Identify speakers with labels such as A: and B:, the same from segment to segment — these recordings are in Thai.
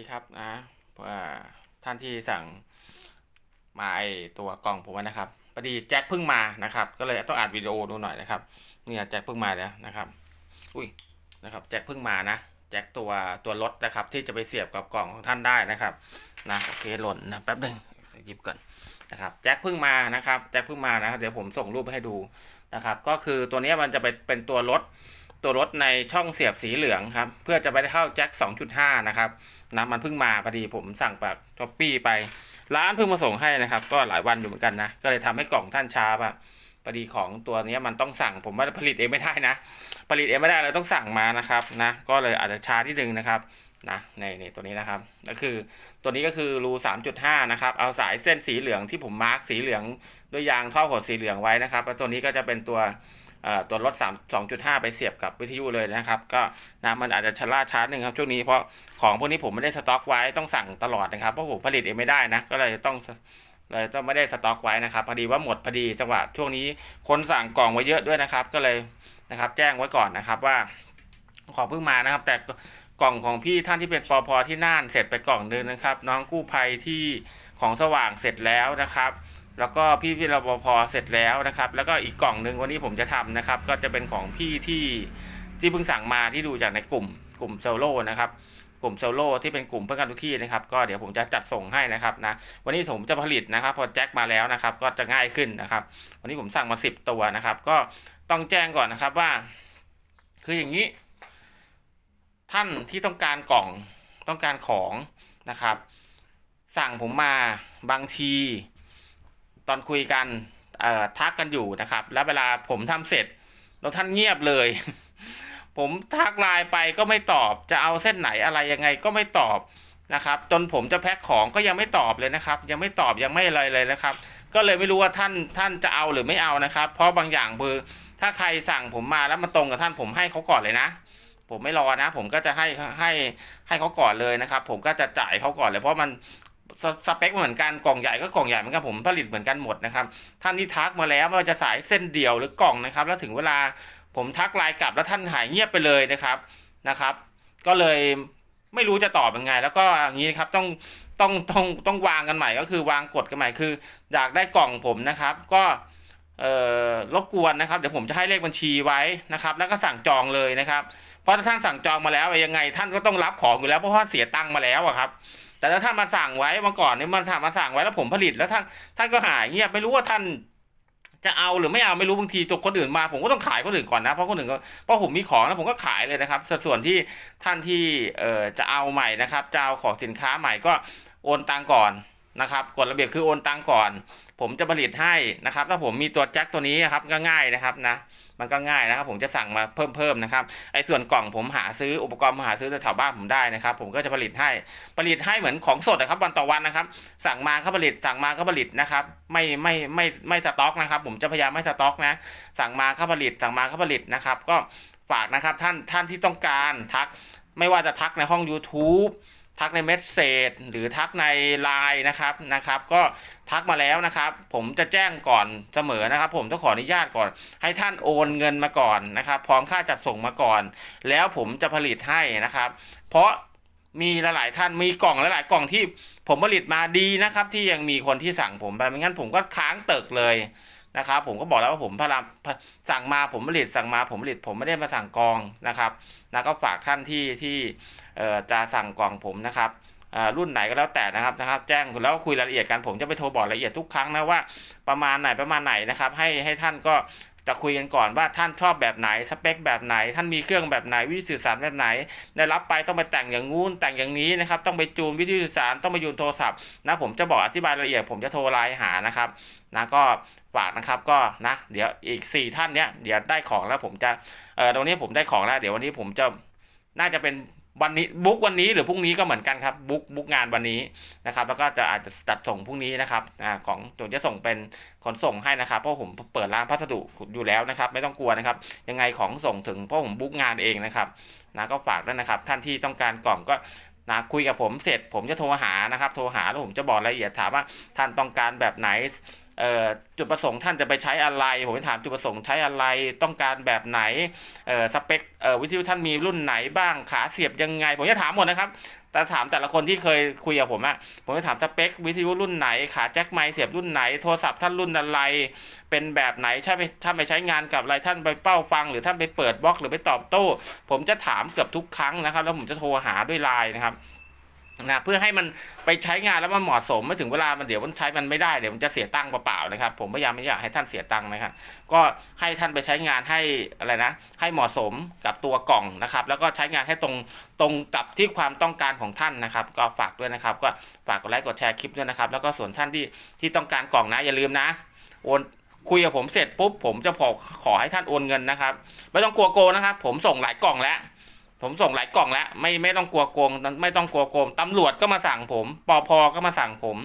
A: ดีครับนะท่านที่สั่งมาไอตัวกล่องผมนะครับพอดีแจ็คเพิ่งมานะครับ ก็เลยต้องอัดวิดีโอดูหน่อยนะครับเนี่ยแจ็คเพิ่งมาแล้วนะครับ อุ้ยนะครับแจ็คเพิ่งมานะแจ็คตัวตัวรถนะครับ ที่จะไปเสียบกับกล่องของท่านได้นะครับนะโอเคหล่นนะแป๊บหนึ่งหยิบก่อนนะครับแจ็คเพิ่งมานะครับแจ็คเพิ่งมานะครับเดี๋ยวผมส่งรูปไปให้ดูนะครับ ก็คือตัวนี้มันจะไปเป็นตัวรถ ตัวรถในช่องเสียบสีเหลืองครับ เพื่อจะไปเข้าแจ็ค 2.5 นะครับนะมันเพิ่งมาพอดีผมสั่งจากช้อปปี้ไป ร้านเพิ่งมาส่งให้นะครับ ก็หลายวันอยู่เหมือนกันนะ ก็เลยทำให้กล่องท่านช้าป่ะพอดีของตัวนี้มันต้องสั่งผมว่าผลิตเองไม่ได้นะ ผลิตเองไม่ได้เลยต้องสั่งมานะครับนะก็เลยอาจจะช้าที่นึงนะครับนะในในตัวนี้นะครับ ก็คือตัวนี้ก็คือรู 3.5 นะครับ เอาสายเส้นสีเหลืองที่ผมมาร์กสีเหลืองด้วยยางท่อหดสีเหลืองไว้นะครับแล้วตัวนี้ก็จะเป็นตัว ตัวรถ3 2.5 ไปเสียบกับวิทยุเลยนะครับ ก็นะมันอาจจะชะล่าช้าหนึ่งครับช่วงนี้เพราะของพวกนี้ผมไม่ได้สต็อกไว้ต้องสั่งตลอดนะครับเพราะผมผลิตเองไม่ได้นะก็เลยต้องเลยต้องไม่ได้สต็อกไว้นะครับพอดีว่าหมดพอดีจังหวะช่วงนี้คนสั่งกล่องไว้เยอะด้วยนะครับ ก็เลยนะครับแจ้งไว้ก่อนนะครับว่าของเพิ่งมานะครับ แต่กล่องของพี่ท่านที่เป็นปอพอที่น่านเสร็จไปกล่องหนึงนะครับ น้องกู้ภัยที่ของสว่างเสร็จแล้วนะครับ แล้วก็พี่พี่รปภเสร็จแล้วนะครับ แล้วก็อีกกล่องหนึ่งวันนี้ผมจะทำนะครับ ก็จะเป็นของพี่ที่ที่เพิ่งสั่งมาที่ดูจากในกลุ่มกลุ่มโซโล่นะครับกลุ่มโซโล่ที่เป็นกลุ่มเพื่อนการทุกที่นะครับ ก็เดี๋ยวผมจะจัดส่งให้นะครับนะวันนี้ผมจะผลิตนะครับ พอแจ็คมาแล้วนะครับ ก็จะง่ายขึ้นนะครับ วันนี้ผมสั่งมาสิบตัวนะครับ ก็ต้องแจ้งก่อนนะครับว่า คืออย่างนี้ ท่านที่ต้องการกล่องต้องการของนะครับ สั่งผมมาบางที ตอนคุยกันทักกันอยู่นะครับ แล้วเวลาผมทำเสร็จแล้วท่านเงียบเลย ผมทักไลน์ไปก็ไม่ตอบ จะเอาเส้นไหนอะไรยังไงก็ไม่ตอบนะครับ จนผมจะแพ็คของก็ยังไม่ตอบเลยนะครับ ยังไม่ตอบยังไม่อะไรเลยนะครับ ก็เลยไม่รู้ว่าท่านท่านจะเอาหรือไม่เอานะครับ เพราะบางอย่างคือถ้าใครสั่งผมมาแล้วมันตรงกับท่านผมให้เขาก่อนเลยนะ ผมไม่รอนะ ผมก็จะให้ให้ให้เขาก่อนเลยนะครับ ผมก็จะจ่ายเขาก่อนเลย เพราะมัน สสเปคเหมือนกันกล่องใหญ่ก็กล่องใหญ่เหมือนกันผมผลิตเหมือนกันหมดนะครับ ท่านที่ทักมาแล้วไม่ว่าจะสายเส้นเดียวหรือกล่องนะครับ แล้วถึงเวลาผมทักไลน์กลับแล้วท่านหายเงียบไปเลยนะครับนะครับ ก็เลยไม่รู้จะตอบยังไง แล้วก็อย่างนี้นะครับต้องต้องต้องต้องวางกันใหม่ก็คือวางกฎกันใหม่คือ อยากได้กล่องผมนะครับ ก็เอ่อรบกวนนะครับ เดี๋ยวผมจะให้เลขบัญชีไว้นะครับ แล้วก็สั่งจองเลยนะครับ เพราะถ้าท่านสั่งจองมาแล้วยังไง ท่านก็ต้องรับของอยู่แล้วเพราะว่าเสียตังค์มาแล้วอะครับ แต่ถ้าท่านมาสั่งไว้มาก่อนเนี่ยมันถามมาสั่งไว้แล้วผมผลิตแล้วท่านท่านก็หายเงียบไม่รู้ว่าท่านจะเอาหรือไม่เอาไม่รู้บางทีตัวคนอื่นมา ผมก็ต้องขายคนอื่นก่อนนะเพราะคนอื่นก็เพราะผมมีของแล้วผมก็ขายเลยนะครับ ส่วนส่วนที่ท่านที่เอ่อจะเอาใหม่นะครับจะเอาของสินค้าใหม่ก็โอนตังก่อน นะครับกฎระเบียบคือโอนตังก่อน ผมจะผลิตให้นะครับถ้าผมมีตัวแจ็คตัวนี้นครับก็ง่ายนะครับนะมันก็ง่ายนะครับ ผมจะสั่งมาเพิ่มเพิ่มนะครับไอ้ส่วนกล่องผมหาซื้ออุปกรณ์มาหาซื้อแถวบ้านผมได้นะครับ ผมก็จะผลิตให้ผลิตให้เหมือนของสดนะครับ วันต่อวันนะครับ สั่งมาเขาผลิตสั่งมาเขาผลิตนะครับ ไม่ไม่ไม่ไม่สต็อกนะครับ ผมจะพยายามไม่สต็อกนะ สั่งมาเขาผลิต สั่งมาเขาผลิตนะครับ ก็ฝากนะครับท่านท่านที่ต้องการทัก ไม่ว่าจะทักในห้อง YouTube ทักในเมสเซจหรือทักในไลน์นะครับนะครับ ก็ทักมาแล้วนะครับ ผมจะแจ้งก่อนเสมอนะครับ ผมต้องขออนุญาตก่อน ให้ท่านโอนเงินมาก่อนนะครับ พร้อมค่าจัดส่งมาก่อน แล้วผมจะผลิตให้นะครับ เพราะมีหลายๆท่านมีกล่องหลายๆกล่องที่ผมผลิตมาดีนะครับ ที่ยังมีคนที่สั่งผมไปไม่งั้นผมก็ค้างเติกเลย นะครับผมก็บอกแล้วว่าผมพรายามสั่งมาผมผลิตสั่งมาผมผลิตผมไม่ได้มาสั่งกองนะครับนะก็ฝากท่านที่ที่เอ่อจะสั่งกล่องผมนะครับอ่ารุ่นไหนก็แล้วแต่นะครับนะครับ แจ้งแล้วคุยรายละเอียดกันผมจะไปโทรบอกรายละเอียดทุกครั้งนะว่าประมาณไหนประมาณไหนนะครับ ให้ให้ท่านก็ จะคุยกันก่อนว่าท่านชอบแบบไหนสเปคแบบไหน ท่านมีเครื่องแบบไหนวิธีสื่อสารแบบไหน ได้รับไปต้องไปแต่งอย่างงู้นแต่งอย่างนี้นะครับต้องไปจูนวิธีสื่อสารต้องไปยูนโทรศัพท์นะผมจะบอกอธิบายรายละเอียดผมจะโทรไลน์หานะครับนะก็ฝากนะครับก็นะเดี๋ยวอีก 4 ท่านเนี้ยเดี๋ยวได้ของแล้วผมจะเออตรงนี้ผมได้ของแล้ว เดี๋ยววันนี้ผมจะน่าจะเป็นวันนี้บุ๊กวันนี้หรือพรุ่งนี้ก็เหมือนกันครับบุ๊กบุ๊กงานวันนี้นะครับ แล้วก็จะอาจจะจัดส่งพรุ่งนี้นะครับอ่าของผมจะส่งเป็นขนส่งให้นะครับ เพราะผมเปิดร้านพัสดุอยู่แล้วนะครับ ไม่ต้องกลัวนะครับ ยังไงของส่งถึงเพราะผมบุ๊กงานเองนะครับนะก็ฝากด้วยนะครับ ท่านที่ต้องการกล่องก็นะคุยกับผมเสร็จผมจะโทรหานะครับ โทรหาแล้วผมจะบอกรายละเอียดถามว่าท่านต้องการแบบไหน จุดประสงค์ท่านจะไปใช้อะไร ผมจะถามจุดประสงค์ใช้อะไรต้องการแบบไหนสเปควิทยุท่านมีรุ่นไหนบ้างขาเสียบยังไง ผมจะถามหมดนะครับแต่ถามแต่ละคนที่เคยคุยกับผมอะผมจะถามสเปควิทยุรุ่นไหน ขาแจ็คไมค์เสียบรุ่นไหน โทรศัพท์ท่านรุ่นอะไร เป็นแบบไหนใช่ไปท่านไปใช้งานกับอะไรท่านไปเป้าฟัง หรือท่านไปเปิดบล็อกหรือไปตอบโต้ ผมจะถามเกือบทุกครั้งนะครับ แล้วผมจะโทรหาด้วยไลน์นะครับ นะเพื่อให้มันไปใช้งานแล้วมันเหมาะสมเมื่อถึงเวลามันเดี๋ยวมันใช้มันไม่ได้เดี๋ยวมันจะเสียตังค์เปล่าๆนะครับ ผมพยายามไม่อยากให้ท่านเสียตังค์นะครับก็ให้ท่านไปใช้งานให้อะไรนะ ให้เหมาะสมกับตัวกล่องนะครับ แล้วก็ใช้งานให้ตรงตรงกับที่ความต้องการของท่านนะครับ ก็ฝากด้วยนะครับ ก็ฝากกดไลค์กดแชร์คลิปด้วยนะครับ แล้วก็ส่วนท่านที่ที่ต้องการกล่องนะอย่าลืมนะโอนคุยกับผมเสร็จปุ๊บผมจะขอขอให้ท่านโอนเงินนะครับ ไม่ต้องกลัวโกนะครับ ผมส่งหลายกล่องแล้ว ผมส่งหลายกล่องแล้วไม่ไม่ต้องกลัวโกงไม่ต้องกลัวโกงตำรวจก็มาสั่งผมปอพอก็มาสั่งผม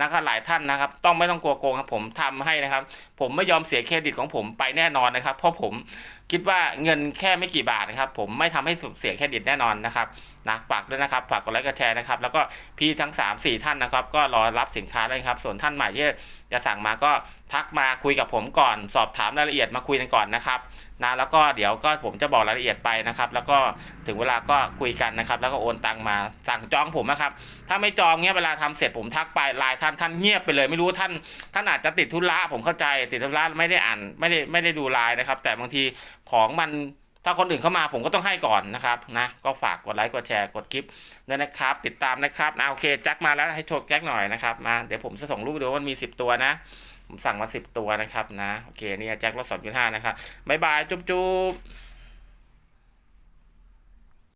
A: นะครับหลายท่านนะครับ ต้องไม่ต้องกลัวโกงครับผมทำให้นะครับ ผมไม่ยอมเสียเครดิตของผมไปแน่นอนนะครับ เพราะผมคิดว่าเงินแค่ไม่กี่บาทนะครับ ผมไม่ทำให้เสียเครดิตแน่นอนนะครับ นะฝากด้วยนะครับฝากกดไลค์กดแชร์นะครับ แล้วก็พี่ทั้ง 3 4 ท่านนะครับ ก็รอรับสินค้าเลยครับ ส่วนท่านใหม่ที่จะสั่งมาก็ทักมาคุยกับผมก่อน สอบถามรายละเอียดมาคุยกันก่อนนะครับนะแล้วก็เดี๋ยวก็ผมจะบอกรายละเอียดไปนะครับ แล้วก็ถึงเวลาก็คุยกันนะครับ แล้วก็โอนตังมาสั่งจองผมนะครับ ถ้าไม่จองเงี้ยเวลาทำเสร็จผมทักไปไลน์ท่านท่านเงียบไปเลย ไม่รู้ท่านท่านอาจจะติดธุระผมเข้าใจติดธุระไม่ได้อ่านไม่ได้ไม่ได้ดูไลน์นะครับ แต่บางทีของมัน ถ้าคนอื่นเข้ามาผมก็ต้องให้ก่อนนะครับนะก็ฝากกดไลค์กดแชร์กดคลิปด้วยนะครับ ติดตามนะครับนะโอเคแจ็คมาแล้วให้โชว์แจ็คหน่อยนะครับมาเดี๋ยวผมจะส่งรูปดูว่ามันมี 10 ตัวนะ ผมสั่งมา 10 ตัวนะครับนะโอเคนี่แจ็ครถสองจุดห้านะครับบ๊ายบายจุ๊บจุ๊บ